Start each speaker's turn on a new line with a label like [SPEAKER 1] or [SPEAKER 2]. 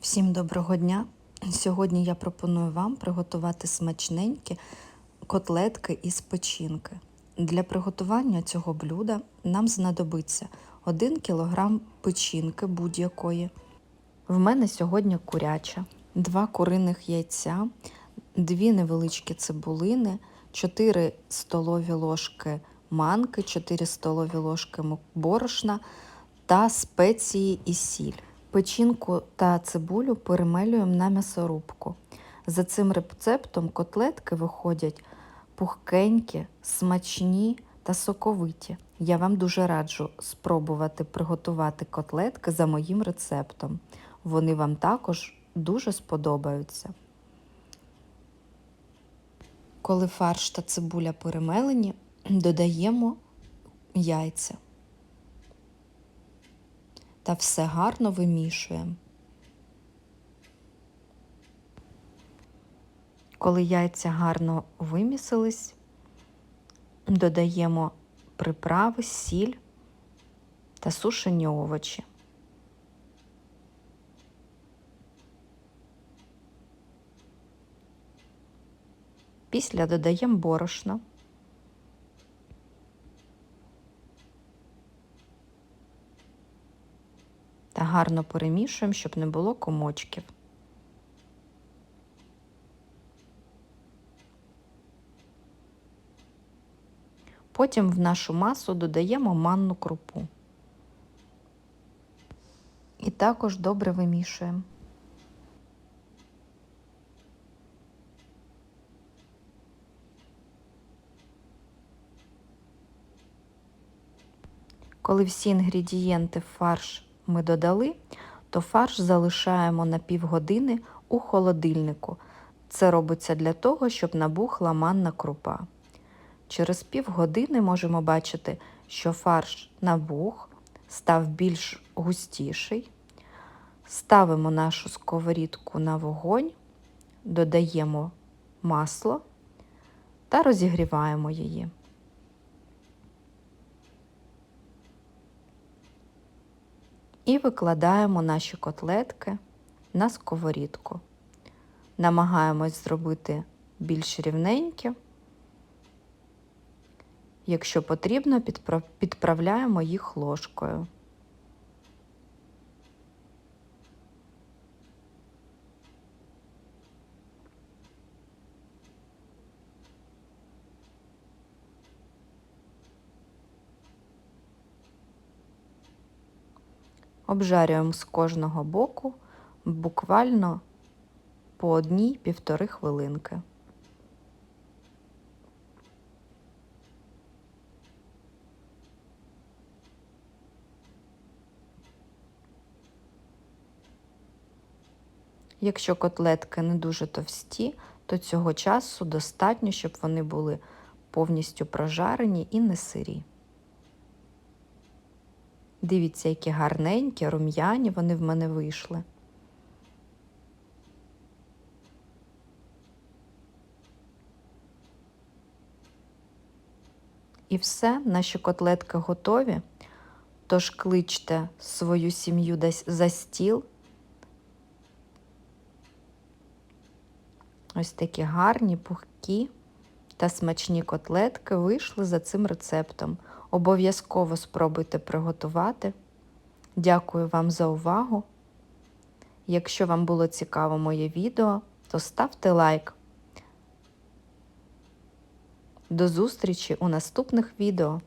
[SPEAKER 1] Всім доброго дня! Сьогодні я пропоную вам приготувати смачненькі котлетки із печінки. Для приготування цього блюда нам знадобиться 1 кг печінки будь-якої. В мене сьогодні куряча, 2 куриних яйця, 2 невеличкі цибулини, 4 столові ложки манки, 4 столові ложки борошна та спеції і сіль. Печінку та цибулю перемелюємо на м'ясорубку. За цим рецептом котлетки виходять пухкенькі, смачні та соковиті. Я вам дуже раджу спробувати приготувати котлетки за моїм рецептом. Вони вам також дуже сподобаються. Коли фарш та цибуля перемелені, додаємо яйця та все гарно вимішуємо. Коли яйця гарно вимісились, додаємо приправи, сіль та сушені овочі. Після додаємо борошно. Та гарно перемішуємо, щоб не було комочків. Потім в нашу масу додаємо манну крупу. І також добре вимішуємо. Коли всі інгредієнти фарш ми додали, то фарш залишаємо на півгодини у холодильнику. Це робиться для того, щоб набухла манна крупа. Через півгодини можемо бачити, що фарш набух, став більш густіший. Ставимо нашу сковорідку на вогонь, додаємо масло та розігріваємо її. І викладаємо наші котлетки на сковорідку. Намагаємось зробити більш рівненькі. Якщо потрібно, підправляємо їх ложкою. Обжарюємо з кожного боку буквально по одній півтори хвилинки. Якщо котлетки не дуже товсті, то цього часу достатньо, щоб вони були повністю прожарені і не сирі. Дивіться, які гарненькі, рум'яні вони в мене вийшли. І все, наші котлетки готові. Тож кличте свою сім'ю десь за стіл. Ось такі гарні, пухкі та смачні котлетки вийшли за цим рецептом. Обов'язково спробуйте приготувати. Дякую вам за увагу. Якщо вам було цікаво моє відео, то ставте лайк. До зустрічі у наступних відео.